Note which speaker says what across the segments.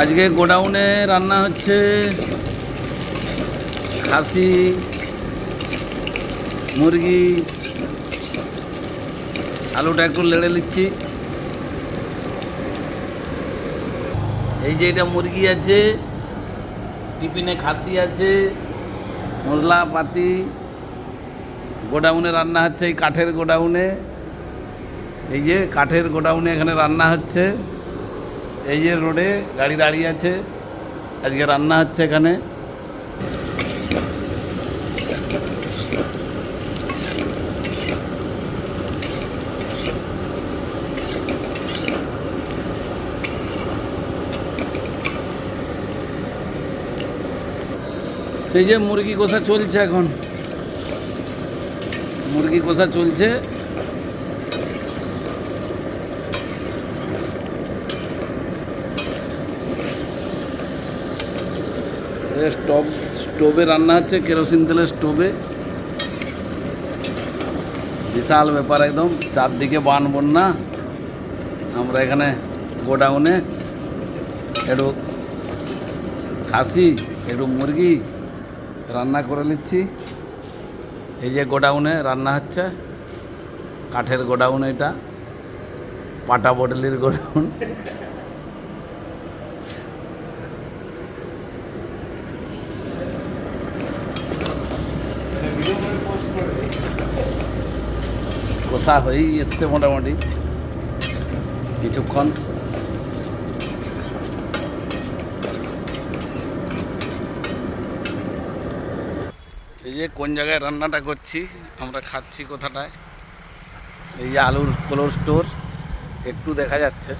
Speaker 1: আজকে গোডাউনে রান্না হচ্ছে খাসি, মুরগি, আলুটা একটু লেড়ে নিচ্ছি। এই যে এটা মুরগি আছে, টিফিনে খাসি আছে মশলা পাতি গোডাউনে রান্না হচ্ছে এই কাঠের গোডাউনে। এই যে কাঠের গোডাউনে এখানে রান্না হচ্ছে। এই যে রোডে গাড়ি দাঁড়িয়ে আছে, আজকে রান্না হচ্ছে এখানে। এই যে মুরগি কষা চলছে এখন। মুরগি কষা চলছে। স্টোভ, স্টোভে রান্না হচ্ছে, কেরোসিন তেলের স্টোভে। বিশাল ব্যাপার একদম, চারদিকে বান বন্যা। আমরা এখানে গোডাউনে, একটু খাসি, একটু মুরগি রান্না করে নিচ্ছি। এই যে গোডাউনে রান্না হচ্ছে, কাঠের গোডাউন এটা, পাটা বটলির গোডাউন। কষা হয়েই এসছে মোটামুটি। কিছুক্ষণ। এই যে কোন জায়গায় রান্নাটা করছি, আমরা খাচ্ছি কোথাটায়? এই যে আলুর কোলোর স্টোর, একটু দেখা যাচ্ছে।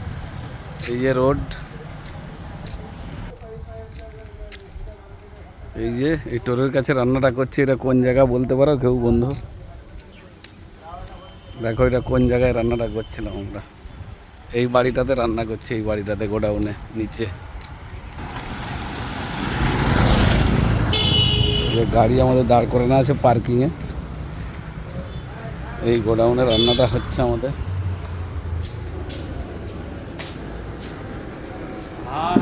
Speaker 1: এই যে রোড। এই যে এই টোরের কাছে রান্নাটা করছি, এটা কোন জায়গা বলতে পারো, কেউ বন্ধু? দেখো এটা কোন জায়গায় রান্নাটা করছিলাম আমরা। এই বাড়িটাতে রান্না করছি, এই বাড়িটাতে গোডাউনে, নিচে। গাড়ি আমাদের দাঁড় করে না আছে পার্কিংয়ে। এই গোডাউনে রান্নাটা হচ্ছে আমাদের।
Speaker 2: আর